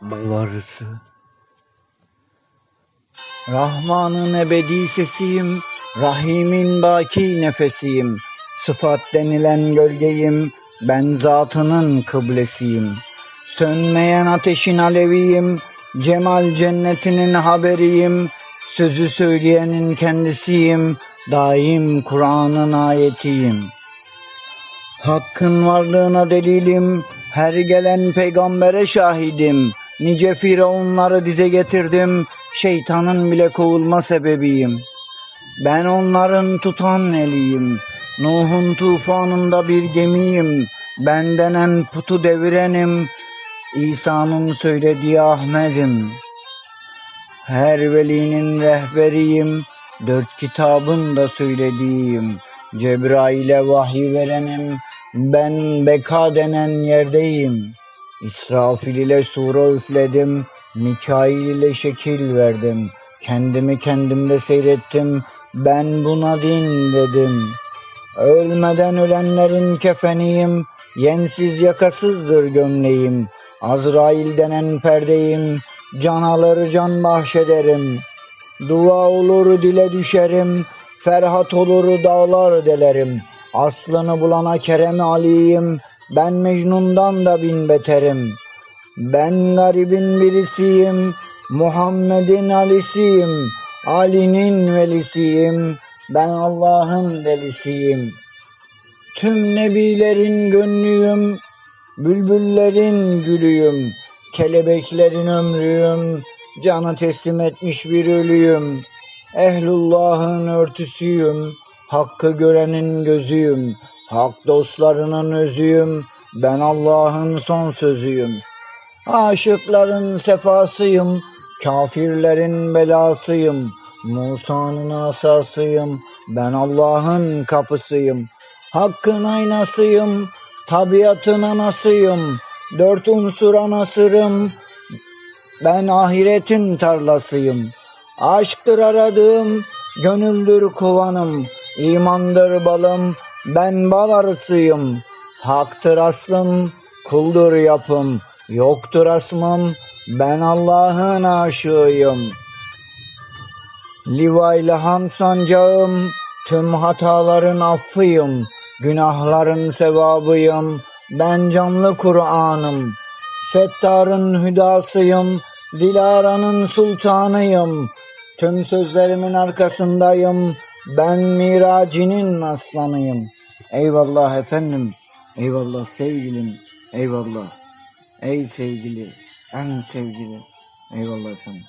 bal arısı. Rahman'ın ebedi sesiyim, Rahim'in baki nefesiyim. Sıfat denilen gölgeyim, ben zatının kıblesiyim. Sönmeyen ateşin aleviyim, cemal cennetinin haberiyim. Sözü söyleyenin kendisiyim, daim Kur'an'ın ayetiyim. Hakkın varlığına delilim, her gelen peygambere şahidim. Nice firavunları dize getirdim, şeytanın bile kovulma sebebiyim. Ben onların tutan eliyim, Nuh'un tufanında bir gemiyim. Ben denen putu devirenim, İsa'nın söylediği Ahmet'im. Her velinin rehberiyim, dört kitabın da söylediğim. Cebrail'e vahiy verenim, ben beka denen yerdeyim. İsrafil ile sura üfledim, Mikail ile şekil verdim. Kendimi kendimde seyrettim, ben buna din dedim. Ölmeden ölenlerin kefeniyim, yensiz yakasızdır gömleğim. Azrail denen perdeyim, can alır can bahşederim. Dua olur dile düşerim, ferhat olur dağlar delerim. Aslını bulana Kerem Ali'yim, ben Mecnun'dan da bin beterim. Ben garibin birisiyim, Muhammed'in Ali'siyim, Ali'nin velisiyim, ben Allah'ın delisiyim. Tüm nebilerin gönlüyüm, bülbüllerin gülüyüm, kelebeklerin ömrüyüm, canı teslim etmiş bir ölüyüm. Ehlullah'ın örtüsüyüm, hakkı görenin gözüyüm, hak dostlarının özüyüm, ben Allah'ın son sözüyüm. Aşıkların sefasıyım, kafirlerin belasıyım, Musa'nın asasıyım, ben Allah'ın kapısıyım. Hakkın aynasıyım, tabiatın anasıyım, dört unsur anasırım, ben ahiretin tarlasıyım. Aşktır aradığım, gönüldür kovanım, imandır balım, ben bal arısıyım. Haktır aslım, kuldur yapım, yoktur asmım, ben Allah'ın aşığıyım. Livayla ham sancağım, tüm hataların affıyım, günahların sevabıyım, ben canlı Kur'an'ım. Settar'ın hüdasıyım, Dilara'nın sultanıyım, tüm sözlerimin arkasındayım, ben miracinin aslanıyım. Eyvallah efendim, eyvallah sevgilim, eyvallah. Ey sevgili, en sevgili, eyvallah efendim.